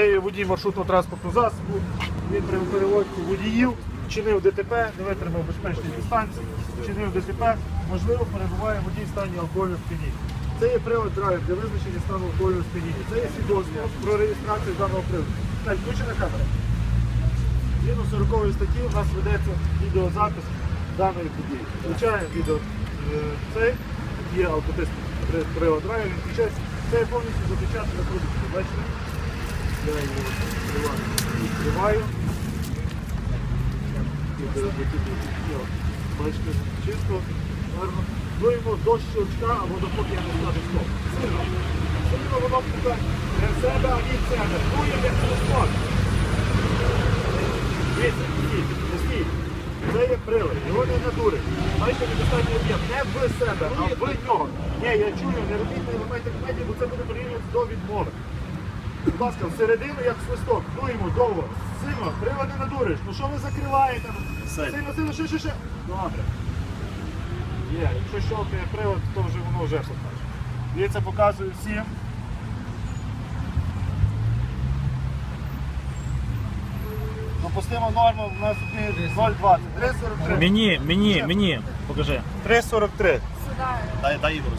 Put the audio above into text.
Водій маршрутного транспортного засобу. Він при перевозці водіїв чинив ДТП, не витримав безпечної дистанції, чинив ДТП, можливо, перебуває водій в стані алкогольного сп'яніння. Це є привод драйв для визначення стану алкогольного сп'яніння. Це є свідоцтво про реєстрацію даного приводу. Так, включена камера. Згідно 40 статті у нас ведеться відеозапис даної події. Включаємо відео е, цей, є алкотест привод драйв, він включається. Це повністю запечатана продукція. Бачите? Я його відкриваю. І Бачите, чисто, гарно. Дуємо до щелчка або допоки я не скажу стоп. Сильно. Сильно воно. Не в себе, а від себе. Дуємо як свисток. Дивіться, стій. Це є прилад, його не надурить. Бачите, недостатньо об'єм. Не в себе, а в нього. Ні, я чую, не робіть, не ламайте комедію, бо це буде порівнювати до відмови. Будь ласка, всередину як свисток, дуємо довго. Сильно, привод не надуриш. Ну що ви закриваєте? Сильно, сильно, ще, ще, ще. Добре. Є, якщо щелкає привод, то вже воно вже покаже. Дивіться, показую всім. Допустима норма у нас 0,20. 3,43. Мені, мені, мені, покажи. 3,43. Сюди. Дай, дай Ігору.